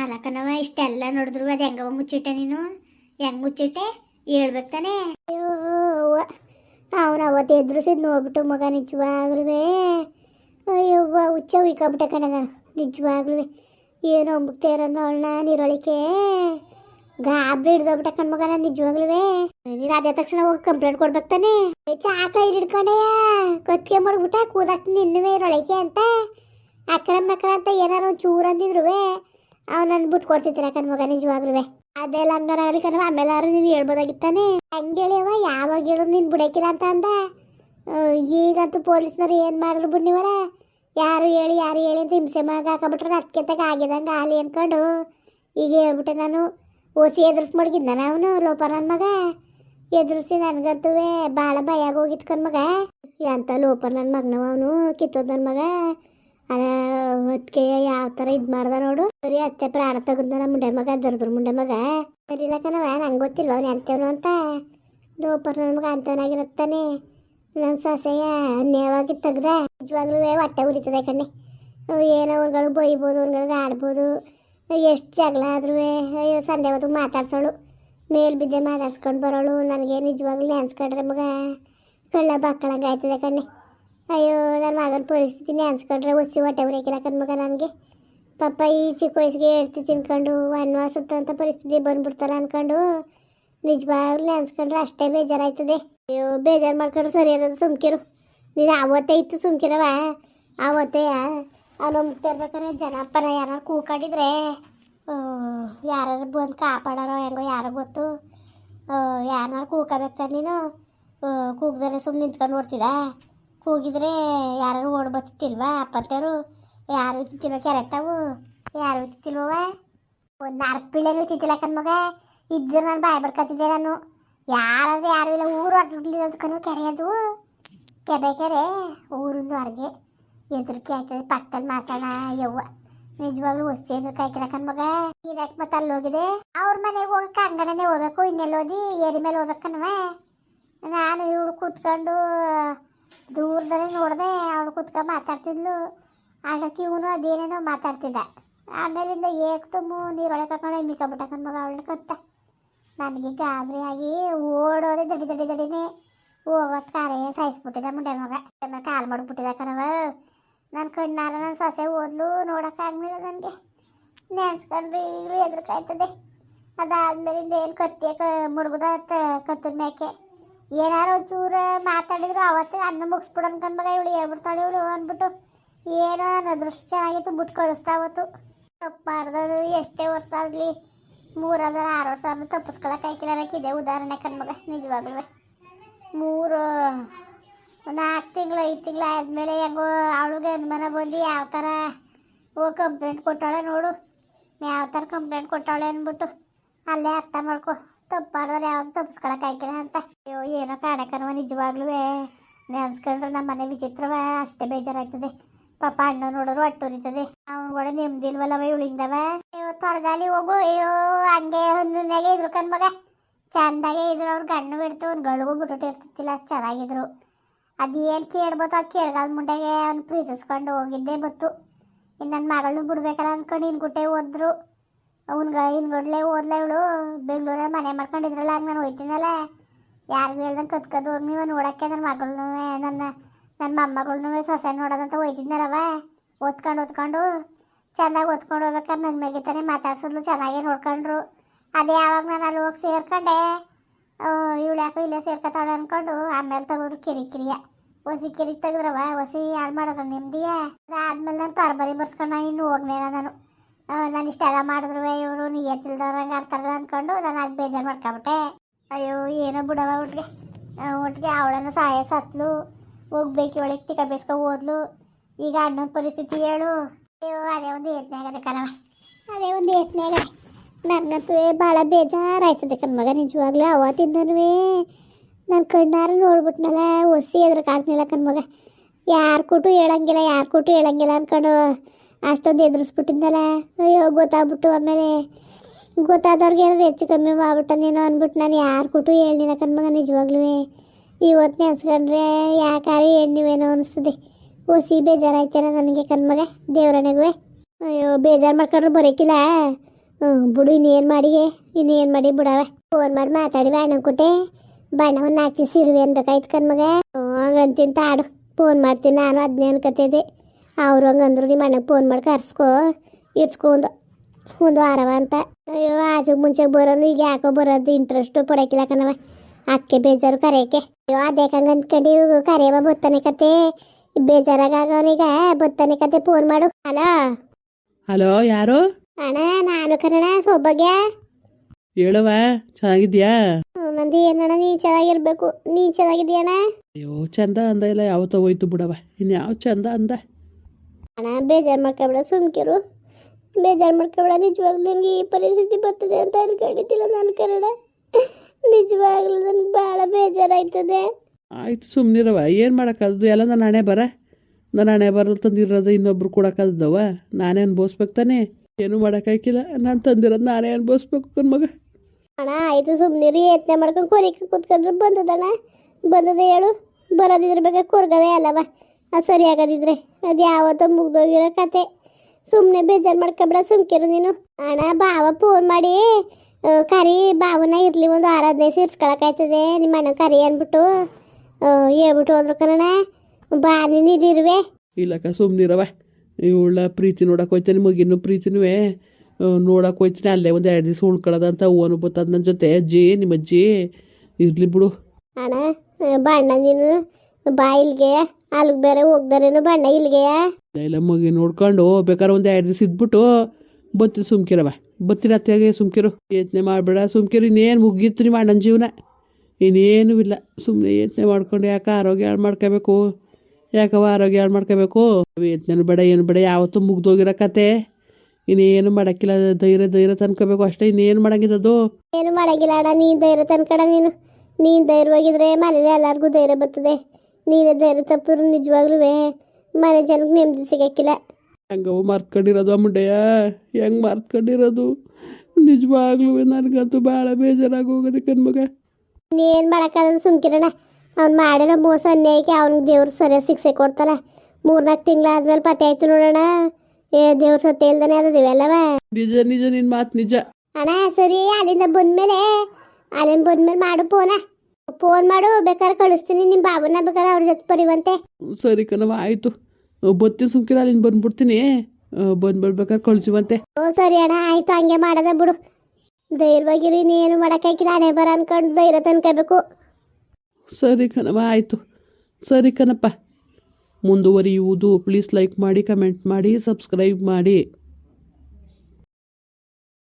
ಅಲ್ಲಕನವ ಇಷ್ಟೆಲ್ಲ ನೋಡಿದ್ರು. ಅದು ಹೆಂಗವ ಮುಚ್ಚಿಟ್ಟೆ ನೀನು? ಹೆಂಗ್ ಮುಚ್ಚಿಟ್ಟೆ? ಹೇಳ್ಬೇಕು ತಾನೇ. ಅವನು ಅವತ್ತು ಎದುರಿಸಿದ್ ನೋಡ್ಬಿಟ್ಟು ಮಗ ನಿಜವಾಗ್ಲೂ ಅಯ್ಯವ್ವ, ಹುಚ್ಚ ಉಯ್ಕೊಬಿಟ್ಟೆ ಕಣ ನಾನು ಏನು ಏನೋ ಇರೋನು ಅವಳನ್ನ ನೀರೊಳಿಕೆ. ಗಾಬ್ರಿ ಹಿಡ್ದೋಗ್ಬಿಟ್ಟೆ ಕಣ್ ಮಗ ನಾನು ನಿಜವಾಗ್ಲೂ ನೀನು ಅದೇ ತಕ್ಷಣ ಹೋಗಿ ಕಂಪ್ಲೇಂಟ್ ಕೊಡ್ಬೇಕು ತಾನೇ. ಚಾಕ ಹಿಡ್ಕೊಂಡೆಯ ಕತ್ಕೆ ಮಾಡ್ಬಿಟ್ಟ ಕೂದಾಕ್ ನಿನ್ನವೇ ಇರೊಳಿಕೆ ಅಂತ. ಅಕ್ರ ಮಕ್ಕಳ ಅಂತ ಏನಾರು ಒಂದು ಚೂರು ಅಂದಿದ್ರು ಅವ್ನು ನನ್ ಬಿಟ್ಟು ಕೊಡ್ತಿದ್ದೀರ ಕಣ್ ಮಗ ನಿಜವಾಗ್ಲೂ ಅದೆಲ್ಲ ಹಂಗಾರ ಆಗಲಿ ಕಣವ ಆಮೇಲೆ ಅವರು ನೀನು ಹೇಳ್ಬೋದಾಗಿತ್ತಾನೆ. ಹಂಗೆ ಹೇಳಿಯವ ಯಾವಾಗ ಹೇಳು ನೀನು ಬಿಡಕ್ಕಿಲ್ಲ ಅಂತ ಅಂದ. ಈಗಂತೂ ಪೊಲೀಸ್ನವ್ರು ಏನು ಮಾಡಿದ್ರು ಬಿಡ್ ನೀವರ? ಯಾರು ಹೇಳಿ ಯಾರು ಹೇಳಿ ಅಂತ ಹಿಂಸೆ ಮಗ ಹಾಕಬಿಟ್ರೆ ಅದ್ಕೆತಕ ತಗ ಆಗಿದಂಗೆ ಆಲಿ ಅನ್ಕೊಂಡು. ಈಗ ಹೇಳ್ಬಿಟ್ಟೆ ನಾನು, ಓಸಿ ಎದುರಿಸ್ ನಾನು ಅವನು ಲೋಪ ನನ್ನ ಮಗ? ಎದುರಿಸಿ ನನಗಂತೂ ಭಾಳ ಭಯ ಆಗೋಗಿತ್ತು ಕಣ್ ಮಗ. ಎಂತ ಲೋಪ ನನ್ನ ಮಗನವ ಅವನು, ಕಿತ್ತೋದ್ ನನ್ನ ಮಗ? ಹೊತ್ತಿಗೆ ಯಾವ ಥರ ಇದು ಮಾಡ್ದ ನೋಡು. ಸರಿ ಅತ್ತೆ ಪ್ರಾಣ ತಗೊಂಡ ನಮ್ಮ ಮುಂಡೆ ಮಗ ದರ್ದ್ರ ಮುಂಡೆ ಮಗ. ಸರಿ ಇಲ್ಲ ನಂಗೆ ಗೊತ್ತಿಲ್ವ ಅವ್ನು ಅಂತ. ಲೋಪರ್ ನನ್ನ ಮಗ ಅಂತವನಾಗಿರುತ್ತಾನೆ. ನನ್ನ ಸೊಸೆಯ ಅನ್ಯವಾಗಿ ತೆಗ್ದ. ನಿಜವಾಗ್ಲೂ ಹೊಟ್ಟೆ ಉರಿತದೆ ಕಣ್ಣೆ. ಏನೋ ಅವ್ರುಗಳು ಬೈಬೋದು ಅವ್ರುಗಳಿಗೆ ಆಡ್ಬೋದು. ಎಷ್ಟು ಜಗಳ ಆದ್ರೂ ಅಯ್ಯೋ ಸಂಧೆ ಹೊತ್ತು ಮಾತಾಡ್ಸೋಳು. ಮೇಲ್ ಬಿದ್ದೆ ಮಾತಾಡ್ಸ್ಕೊಂಡು ಬರೋಳು. ನನಗೆ ನಿಜವಾಗ್ಲೂ ನೆನ್ಸ್ಕೊಂಡ್ರೆ ಮಗ ಕಳ್ಳ ಬಕ್ಕಳಂಗೆ ಆಯ್ತದೆ ಕಣ್ಣೆ. ಅಯ್ಯೋ ನನ್ನ ಮಗನ ಪರಿಸ್ಥಿತಿ ಅನ್ಸ್ಕೊಂಡ್ರೆ ಒಸಿ ಹೊಟ್ಟೆ ಕಣ್ ಮಗ ನನಗೆ. ಪಪ್ಪ ಈ ಚಿಕ್ಕ ವಯಸ್ಸಿಗೆ ಹೇಳ್ತಿ ತಿನ್ಕೊಂಡು ಸುತ್ತಂತ ಪರಿಸ್ಥಿತಿ ಬಂದ್ಬಿಡ್ತಲ್ಲ ಅನ್ಕೊಂಡು. ನಿಜವಾಗ್ಲೂ ಅನ್ಸ್ಕೊಂಡ್ರೆ ಅಷ್ಟೇ ಬೇಜಾರಾಯ್ತದೆ. ಅಯ್ಯೋ, ಬೇಜಾರು ಮಾಡ್ಕೊಂಡು ಸರಿ ಅದ ಸುಮ್ಕಿರು. ನೀನು ಅವತ್ತೇ ಇತ್ತು ಸುಮ್ಕಿರವ? ಅವತ್ತೇ ಅವನು ಮುಗ್ತಿರ್ಬೇಕಾದ್ರೆ ಜನಪ್ಪನ ಯಾರು ಕೂಕಾಡಿದ್ರೆ ಯಾರು ಬಂದು ಕಾಪಾಡೋರೋ ಹೆಂಗೋ ಯಾರು ಗೊತ್ತು. ಯಾರನ್ನಾರು ಕೂಕಬೇಕು ನೀನು ಕೂಗ್ದರೆ ಸುಮ್ಮನೆ ನಿಂತ್ಕೊಂಡು ನೋಡ್ತಿದ್ದ ಕೂಗಿದ್ರೆ ಯಾರು ಓಡ್ ಬತ್ತಿಲ್ವಾ ಅಪ್ಪತ್ತರು ಯಾರು ಇತ್ತಿಲ್ವ ಕೆರೆಕ್ತಾವು ಯಾರು ಇತ್ತಿಲ್ವ ಒಂದು ನಾಲ್ಕು ಪಿಳ್ಳೆನೂ ಕಣ್ ಮಗ. ಇದ್ದರು ನಾನು ಬಾಯ್ ಬರ್ಕತ್ತಿದ್ದೆ ನಾನು. ಯಾರಾದ್ರೂ ಯಾರು ಇಲ್ಲ, ಊರು ಅಡ್ಲಿದ್ದು ಕೆರೆ ಅದು. ಕೆರೆ ಕೆರೆ, ಊರಿಂದ ಹೊರಗೆ ಎದುರಿಕೆ ಆಯ್ತದೆ ಪಕ್ಕದ ಮಾತಾಡ ಯವ್ವ. ನಿಜವಾಗ್ಲೂ ವಸ್ತು ಎದುರು ಕನ್ ಮಗ. ಇರಕ್ಕೆ ಮತ್ತೆ ಅಲ್ಲಿ ಹೋಗಿದೆ ಅವ್ರ ಮನೆಗೆ ಹೋಗಕ್ಕೆ ಅಂಗಡನೆ ಹೋಗ್ಬೇಕು ಇನ್ನೆಲ್ಲೋದಿ ಏರಿ ಮೇಲೆ ಹೋಗ್ಬೇಕನ್ವ ನಾನು ಇವಳು ಕೂತ್ಕೊಂಡು ದೂರದಲ್ಲೇ ನೋಡಿದೆ ಅವಳು ಕೂತ್ಕೊಂಡು ಮಾತಾಡ್ತಿದ್ಲು. ಆಡಕ್ಕೆ ಇವನು ಅದೇನೇನೋ ಮಾತಾಡ್ತಿದ್ದ. ಆಮೇಲಿಂದ ಏಕ್ ತುಂಬು ನೀರೊಳಗೆ ಹಾಕೊಂಡು ಮಿಕ್ಕಬಿಟ್ಟ ಮಗ ಅವಳನ್ನ ಕತ್ತ ನನಗೆ ಗಾಬರಿ ಆಗಿ ಓಡೋದೆ ದಡಿ ದಡಿ ದಡಿನೇ ಹೋಗೋತ್ ಕಾರೇ ಸಾಯಿಸ್ಬಿಟ್ಟಿದ ಮುಂಡೆ ಮಗ. ಮಗ ಕಾಲು ಮಾಡಿಬಿಟ್ಟಿದ ಕಣವ ನನ್ನ ಕಣ್ಣಾರ ನನ್ನ ಸೊಸೆ ಓದ್ಲು ನೋಡೋಕ್ಕಾಗಲಿಲ್ಲ ನನಗೆ. ನೆನ್ಸ್ಕೊಂಡ್ರೆ ಈಗಲೂ ಹೆದ್ರಿಕಾಯ್ತದೆ ಅದಾದ್ಮೇಲಿಂದ ಏನು ಕತ್ತೆ ಮುಡ್ಗುದ ಕತ್ತದ ಮೇಕೆ ಏನಾರು ಒಂಚೂರು ಮಾತಾಡಿದ್ರು, ಅವತ್ತು ಅನ್ನ ಮುಗಿಸ್ಬಿಡು ಅನ್ಕೊಂಡ್ಬಾಗ ಇವಳು, ಹೇಳ್ಬಿಡ್ತಾಳೆ ಇವಳು ಅಂದ್ಬಿಟ್ಟು, ಏನೋ ನನ್ನ ಅದೃಷ್ಟ ಚೆನ್ನಾಗಿತ್ತು ಬಿಟ್ಟು ಕಳಿಸ್ತಾ ಅವತ್ತು. ತಪ್ಪು ಮಾಡಿದವರು ಎಷ್ಟೇ ವರ್ಷ ಆಗಲಿ ಮೂರಾದ್ರೆ ಆರು ವರ್ಷ ಆದ್ರೂ ತಪ್ಪಿಸ್ಕೊಳಕ್ಕೆ ಆಯ್ಕಿಲ್ಲ ಇದೆ ಉದಾಹರಣೆ ಕಣ್ಮಗ ನಿಜವಾಗ್ಲೂ ಮೂರು ನಾಲ್ಕು ತಿಂಗಳು, ಐದು ತಿಂಗಳು ಆದಮೇಲೆ ಹೆಂಗೋ ಅವಳಿಗೆ ಅನುಮಾನ ಬಂದು ಯಾವ ಥರ ಓ ಕಂಪ್ಲೇಂಟ್ ಕೊಟ್ಟಾಳೆ ನೋಡು. ಯಾವ ಥರ ಕಂಪ್ಲೇಂಟ್ ಕೊಟ್ಟಾಳೆ ಅಂದ್ಬಿಟ್ಟು, ಅಲ್ಲೇ ಅರ್ಥ ಮಾಡ್ಕೊ. ತಪ್ಪು ಮಾಡಿದ್ರೆ ಯಾವ್ದು ತಪ್ಪಿಸ್ಕೊಳಕ್ಕೆ ಆಯ್ಕಿಲ್ಲ ಅಂತ. ಅಯ್ಯೋ, ಏನೋ ಕಾಣಕನವ ನಿಜವಾಗ್ಲೂ ನೆನ್ಸ್ಕೊಂಡ್ರೆ ನಮ್ಮ ಮನೆ ವಿಚಿತ್ರವ, ಅಷ್ಟೇ ಬೇಜಾರಾಗ್ತದೆ ಪಾಪ ಅಣ್ಣ ನೋಡೋರು ಅಟ್ಟುರಿತದೆ ಅವ್ನು ಕೂಡ ನೆಮ್ಮದಿಲ್ವಲ್ಲವ ಇವಳಿಂದವ? ಅಯ್ಯೋ, ತೊಡಗಾಲಿ ಹೋಗು. ಅಯ್ಯೋ, ಹಂಗೆ ಹೊಂದಾಗೆ ಇದ್ರು ಕಣ್ಮಗ ಚಂದಾಗೆ ಇದ್ರು ಅವ್ರ ಗಣ್ಣು ಬಿಡ್ತು. ಅವ್ನು ಗಳಿಗೂ ಬಿಟ್ಟಿರ್ತಿಲ್ಲ ಅಷ್ಟು ಚೆನ್ನಾಗಿದ್ರು. ಅದೇನು ಕೇಳ್ಬೋದು ಆ ಕೇಳ್ಗಾಲ್ ಮುಂಡೆಗೆ ಅವ್ನು ಪ್ರೀತಿಸ್ಕೊಂಡು ಹೋಗಿದ್ದೆ ಬತ್ತು. ಇನ್ನು ನನ್ನ ಮಗಳನ್ನೂ ಬಿಡ್ಬೇಕಲ್ಲ ಅನ್ಕೊಂಡು ಇನ್ಗುಟ್ಟೆ ಹೋದ್ರು. ಅವ್ನ್ಗ ಇನ್ಗೊಡ್ಲೆ ಓದ್ಲ ಇವಳು ಬೆಂಗಳೂರಲ್ಲಿ ಮನೆ ಮಾಡ್ಕೊಂಡಿದ್ರಲ್ಲ, ಹಂಗೆ ನಾನು ಹೋಯ್ತೀನಲ್ಲ. ಯಾರಿಗೂ ಹೇಳ್ದಂಗೆ ಕತ್ಕದು ಹೋಗಿ ನೀವು ನೋಡೋಕ್ಕೆ ನನ್ನ ಮಗಳನ್ನೂ ನನ್ನ ನನ್ನ ಮೊಮ್ಮಗಳ್ನೂ ಸೊಸೆ ನೋಡೋದಂತ ಹೋಯ್ತಿದ್ನಲ್ಲವ. ಓದ್ಕೊಂಡು ಓದ್ಕೊಂಡು, ಚೆನ್ನಾಗಿ ಓದ್ಕೊಂಡು ಹೋಗ್ಬೇಕಾದ್ರೆ ನನ್ನ ಮೇಗಿತಾನೆ ಮಾತಾಡ್ಸಿದ್ಲು, ಚೆನ್ನಾಗೇ ನೋಡ್ಕೊಂಡ್ರು. ಅದೇ ಯಾವಾಗ ನಾನು ಅಲ್ಲಿ ಹೋಗಿ ಸೇರ್ಕೊಂಡೆ ಇವಳು ಯಾಕೋ ಇಲ್ಲೇ ಸೇರ್ಕೊತಾಳೆ ಅನ್ಕೊಂಡು ಆಮೇಲೆ ತಗೋದು ಕಿರಿ ಕಿರಿಯ. ಹೊಸಿ ಕಿರಿಕ್ ತೆಗೆದ್ರವ, ಹೊಸಿ ಯಾರು ಮಾಡಿದ್ರು ನೆಮ್ಮದಿಯ ಅದಾದ್ಮೇಲೆ ನಾನು ತರಬರಿ ಬರ್ಸ್ಕೊಂಡು ನಾನು ಇನ್ನು ಹೋಗ್ನೇನ ನಾನು. ನಾನು ಇಷ್ಟೆಲ್ಲ ಮಾಡಿದ್ರು ಇವರು ನಿಯತ್ತಿಲ್ದವ್ರಂಗೆ ಆಡ್ತಾರಲ್ಲ ಅನ್ಕೊಂಡು ನಾನು ಅದು ಬೇಜಾರು ಮಾಡ್ಕೊಬಿಟ್ಟೆ. ಅಯ್ಯೋ, ಏನೋ ಬಿಡವ ಒಟ್ಟಿಗೆ ಒಟ್ಟಿಗೆ ಅವಳನ್ನು ಸಹಾಯ ಸತ್ಲು, ಹೋಗ್ಬೇಕು ಒಳಗೆ ತಿಕ್ಕ ಬೇಸ್ಕೊ ಓದ್ಲು ಈಗ ಅಣ್ಣನ ಪರಿಸ್ಥಿತಿ ಹೇಳು. ಅಯ್ಯೋ, ಅದೇ ಒಂದು ಯತ್ನೆ ಆಗದೆ ಕಣವ ಅದೇ ಒಂದು ಯತ್ನೆ ಆಗದೆ ನನಗಂತೂ ಭಾಳ ಬೇಜಾರಾಯ್ತದೆ ಕಣ್ಮಗ ನಿಜವಾಗ್ಲೂ ಅವತ್ತಿಂದನೂ. ನನ್ನ ಕಣ್ಣಾರ ನೋಡ್ಬಿಟ್ನಲ್ಲ, ಒಸಿ ಎದ್ರಕ್ಕಾಗ್ನಿಲ್ಲ ಕಣ್ಮಗ ಯಾರು ಕೊಟ್ಟು ಹೇಳಂಗಿಲ್ಲ, ಯಾರು ಕೊಟ್ಟು ಹೇಳಂಗಿಲ್ಲ ಅನ್ಕೊಂಡು. ಅಷ್ಟೊಂದು ಎದುರಿಸ್ಬಿಟ್ಟಿದ್ದಲ್ಲ ಅಯ್ಯೋ, ಗೊತ್ತಾಗ್ಬಿಟ್ಟು ಆಮೇಲೆ ಗೊತ್ತಾದವ್ರಿಗೆ ಏನಾದ್ರು ಹೆಚ್ಚು ಕಮ್ಮಿ ಮಾಡ್ಬಿಟ್ಟನೇನೋ ಅಂದ್ಬಿಟ್ಟು ನಾನು ಯಾರು ಕೊಟ್ಟು ಹೇಳಿನ ಕಣ್ಮಗ, ನಿಜವಾಗ್ಲೂ. ಇವತ್ತು ನೆನ್ಸ್ಕೊಂಡ್ರೆ ಯಾಕಾರು ಹೆಣ್ಣಿವೇನೋ ಅನಿಸ್ತದೆ. ಒಸಿ ಬೇಜಾರಾಯ್ತಲ್ಲ ನನಗೆ ಕಣ್ಮಗ ದೇವ್ರಣೆಗೂ ಅಯ್ಯೋ, ಬೇಜಾರು ಮಾಡ್ಕೊಂಡ್ರೆ ಬರೋಕಿಲ್ಲ. ಹ್ಞೂ ಬಿಡು, ಇನ್ನೇನು ಮಾಡಿ ಇನ್ನೇನು ಮಾಡಿ ಬಿಡವೆ? ಫೋನ್ ಮಾಡಿ ಮಾತಾಡಿ ಬಣ್ಣ ಕೊಟ್ಟೆ ಬಣ್ಣವನ್ನು ದಿವಸ ಇರುವೆ ಅನ್ಬೇಕಾಯ್ತು ಕಣ್ಮಗ. ಹ್ಞೂ ಹಂಗಂತೀನಿ ತಾಡು ಫೋನ್ ಮಾಡ್ತೀನಿ, ನಾನು ಅದನ್ನೇ ಅನ್ಕತ್ತಿದ್ದೆ. ಅವ್ರು ಹಂಗಂದ್ರು ನಿಮ್ಮ ಅಣ್ಣಗೆ ಫೋನ್ ಮಾಡಿ ಕರ್ಸ್ಕೊ ಇರ್ಸ್ಕೊಂಡು ಒಂದು ವಾರವ ಅಂತ. ಅಯ್ಯೋ ಆಜು ಮುಂಚೆ ಬರೋನು ಈಗ ಯಾಕೋ ಬರೋದು ಇಂಟ್ರೆಸ್ಟು ಪಡಕಿಲ್ಲ ಕಣವ ಅದಕ್ಕೆ ಬೇಜಾರು ಕರೆಯಕ್ಕೆ. ಅಯ್ಯೋ ಅದೇಕಂಗ ಅಂದ್ಕೊಂಡು ಕರೆಯವ ಬತ್ತಾನೆ ಕತೆ. ಬೇಜಾರಾಗವನೀಗ ಬತ್ತಾನೆ ಕತೆ ಫೋನ್ ಮಾಡು. ಹಲೋ? ಹಲೋ ಯಾರು? ಅಣ್ಣ ನಾನು ಕನ್ನಡ ಸೌಭಾಗ್ಯ. ಹೇಳುವ ಚೆನ್ನಾಗಿದ್ಯಾ ಮಂದಿ ಏನಣ್ಣ ನೀ ಚೆನ್ನಾಗಿರ್ಬೇಕು. ನೀ ಚೆನ್ನಾಗಿದ್ಯಾಣ ಅಯ್ಯೋ ಚಂದ ಅಂದ ಇಲ್ಲ ಯಾವತ್ತೋ ಹೋಯ್ತು ಬಿಡವ ಇನ್ಯಾವ ಚಂದ ಅಂದ? ಅಣ್ಣ ಬೇಜಾರು ಮಾಡ್ಕೊಬೇಡ ಸುಮ್ಕಿರು ಬೇಜಾರು ಮಾಡ್ಕೊಬೇಡ ನಿಜವಾಗ್ಲೂ ನನಗೆ ಈ ಪರಿಸ್ಥಿತಿ ಬರ್ತದೆ ಅಂತ ಅನ್ಕೊಂಡಿದ್ದಿಲ್ಲ ನಾನು ಕನ್ನಡ? ನಿಜವಾಗ್ಲೂ ನನಗೆ ಭಾಳ ಬೇಜಾರಾಯ್ತದೆ. ಆಯ್ತು ಸುಮ್ಮನಿರವ ಏನು ಮಾಡೋಕ್ಕಾಗದು ಎಲ್ಲ ನನ್ನ ಹಣೆ ಬರ? ನನ್ನ ಹಣೆ ಬರ ತಂದಿರೋದು ಇನ್ನೊಬ್ರು ಕೊಡೋಕ್ಕದ್ದವ ನಾನೇ ಅನ್ಭವಿಸ್ಬೇಕು ತಾನೇ? ಏನು ಮಾಡೋಕ್ಕಾಗಿಲ್ಲ ನಾನು ತಂದಿರೋದು ನಾನೇ ಅನ್ಭವಿಸ್ಬೇಕು ನನ್ನ ಮಗ. ಅಣ್ಣ ಆಯ್ತು ಸುಮ್ಮನಿರಿ ಯತ್ನ ಮಾಡ್ಕೊಂಡು ಕೊರಿಕೆ ಕೂತ್ಕೊಂಡ್ರೆ ಬಂದದಣ್ಣ. ಬಂದದ ಹೇಳು. ಬರೋದಿದ್ರ ಬೇಕಾದ್ರೆ ಕೊರ್ಗದೆ ಅಲ್ಲವ. ಅದು ಸರಿ ಆಗದಿದ್ರೆ ಅದು ಯಾವತ್ತೋ ಮುಗ್ದೋಗಿರೋ ಕತೆ. ಸುಮ್ಮನೆ ಬೇಜಾರು ಮಾಡ್ಕೊಬೇಡ ಸುಮ್ಕಿರು ನೀನು. ಅಣ್ಣ ಬಾವ ಫೋನ್ ಮಾಡಿ ಕರಿ ಬಾವನ ಇರಲಿ ಒಂದು ಆರಾಧನೆ ಸೇರಿಸ್ಕೊಳಕಾಯ್ತದೆ ನಿಮ್ಮ ಅಣ್ಣ ಕರಿ ಅಂದ್ಬಿಟ್ಟು ಹೇಳ್ಬಿಟ್ಟು ಹೋದ್ರು ಕಣ ಬಾ ನೀನು ಇದಿರುವೆ ಇಲ್ಲಕ್ಕ ಸುಮ್ಮನಿರವ ಇವಳ ಪ್ರೀತಿ ನೋಡಕ್ಕೆ ಹೋಯ್ತಾನೆ ಮಗಿನ ಪ್ರೀತಿನೂ ನೋಡಕ್ಕೆ ಹೋಯ್ತೀನಿ ಅಲ್ಲೇ ಒಂದು ಎರಡು ದಿವಸ ಉಳ್ಕೊಳ್ಳೋದಂತ ಓನು ಬತ್ತದ ನನ್ನ ಜೊತೆ. ಅಜ್ಜಿ ನಿಮ್ಮ ಅಜ್ಜಿ ಇರಲಿ ಬಿಡು. ಅಣ್ಣ ಬಾ ಅಣ್ಣ ನೀನು. ಬಾ ಇಲ್ಗೆ ಅಲ್ಲಿಗೆ ಬೇರೆ ಹೋಗ್ದಾರೇನು ಬಣ್ಣ ಇಲ್ಲಿಗೆ. ಇಲ್ಲ ಮಗಿ ನೋಡ್ಕೊಂಡು ಬೇಕಾದ್ರೆ ಒಂದು ಎರಡು ದಿವಸ ಇದ್ಬಿಟ್ಟು ಬತ್ತಿ ಸುಮ್ಕಿರವ ಬತ್ತಿರ ಅತ್ತೆಗೆ ಸುಮ್ಕಿರು. ಯತ್ನೆ ಮಾಡಬೇಡ ಸುಮ್ಕಿರು. ಇನ್ನೇನು ಮುಗೀತು ನಿಮ್ಮ ಅಣ್ಣನ ಜೀವನ. ಇನ್ನೇನು ಇಲ್ಲ. ಸುಮ್ಮನೆ ಯತ್ನೆ ಮಾಡ್ಕೊಂಡು ಯಾಕೆ ಆರೋಗ್ಯ ಹಾಳು ಮಾಡ್ಕೋಬೇಕು? ಯಾಕವ ಆರೋಗ್ಯ ಹಾಳು ಮಾಡ್ಕೋಬೇಕು? ಯತ್ನೆ ಬೇಡ ಏನು ಬೇಡ. ಯಾವತ್ತೂ ಮುಗ್ದೋಗಿರೋ ಕತೆ. ಇನ್ನೇನು ಮಾಡೋಕ್ಕಿಲ್ಲ. ಧೈರ್ಯ ಧೈರ್ಯ ತಂದ್ಕೋಬೇಕು ಅಷ್ಟೇ. ಇನ್ನೇನು ಮಾಡಂಗಿದ್ದದು ಏನು ಮಾಡಂಗಿಲ್ಲ ಅಣ್ಣ. ನೀನು ಧೈರ್ಯ ತನ್ಕಡ ನೀನು. ನೀನು ಧೈರ್ಯವಾಗಿದ್ರೆ ಮನೇಲಿ ಎಲ್ಲರಿಗೂ ಧೈರ್ಯ ಬರ್ತದೆ. ನೀನೇ ಧೈರ್ಯ ತಪ್ಪಿದ್ರು ನಿಜವಾಗ್ಲೂ ಮನೆ ಜನಕ್ಕೆ ನೆಮ್ಮದಿ ಸಿಗಕ್ಕಿಲ್ಲ. ಹಂಗವು ಮರ್ತ್ಕೊಂಡಿರೋದು ಆ ಮುಂಡೆಯ? ಹೆಂಗೆ ಮರ್ತ್ಕೊಂಡಿರೋದು? ನಿಜವಾಗ್ಲೂ ನನಗಂತೂ ಭಾಳ ಬೇಜಾರಾಗಿ ಹೋಗೋದು ಕಣ್ಮಗ ನೀನು ಮಾಡೋಕ್ಕಾಗದು ಸುಮ್ಕಿರಣ. ಅವ್ನು ಮಾಡಿರೋ ಮೋಸ ಅನ್ಯಾಯಕ್ಕೆ ಅವ್ನಿಗೆ ದೇವ್ರು ಸರಿಯಾಗಿ ಶಿಕ್ಷೆ ಕೊಡ್ತಾರ ಮೂರ್ನಾಲ್ಕು ತಿಂಗಳಾದ್ಮೇಲೆ ಪತ್ತೆ ಆಯ್ತು ನೋಡೋಣ. ಏ ದೇವ್ರ ಸತ್ಯ ಇಲ್ದಾನೆ ಅದ ಇವೆಲ್ಲವ ನಿಜ ನಿಜ ನಿನ್ನ ಮಾತು ನಿಜ. ಅಣ್ಣ ಸರಿ ಅಲ್ಲಿಂದ ಬಂದ್ಮೇಲೆ ಅಲ್ಲಿಂದ ಬಂದ್ಮೇಲೆ ಮಾಡು ಫೋನ ಫೋನ್ ಮಾಡು ಬೇಕಾದ್ರೆ ಕಳಿಸ್ತೀನಿ. ನಿಮ್ಮ ಬಾಬುನ ಬೇಕಾದ್ರೆ ಅವ್ರ ಜೊತೆ ಬರೀವಂತೆ. ಸರಿ ಕಣವ ಆಯಿತು. ಬತ್ತೀನಿ ಸುಮ್ಕಿರ ಅಲ್ಲಿಂದ ಬಂದ್ಬಿಡ್ತೀನಿ. ಬಂದ್ಬಿಡ್ಬೇಕಾದ್ರೆ ಕಳಿಸುವಂತೆ. ಓ ಸರಿ ಅಣ್ಣ ಆಯ್ತು ಹಂಗೆ ಮಾಡದ ಬಿಡು. ಧೈರ್ಯವಾಗಿರಿ ನೀನು ಮಾಡೋಕ್ಕಾಗಿಲ್ಲ. ಹಣೆ ಬರ ಅನ್ಕೊಂಡು ಧೈರ್ಯ ತನ್ಕೋಬೇಕು. ಸರಿ ಕಣವ ಆಯಿತು. ಸರಿ ಕಣಪ್ಪ. ಮುಂದುವರಿಯುವುದು. ಪ್ಲೀಸ್ ಲೈಕ್ ಮಾಡಿ ಕಮೆಂಟ್ ಮಾಡಿ ಸಬ್ಸ್ಕ್ರೈಬ್ ಮಾಡಿ.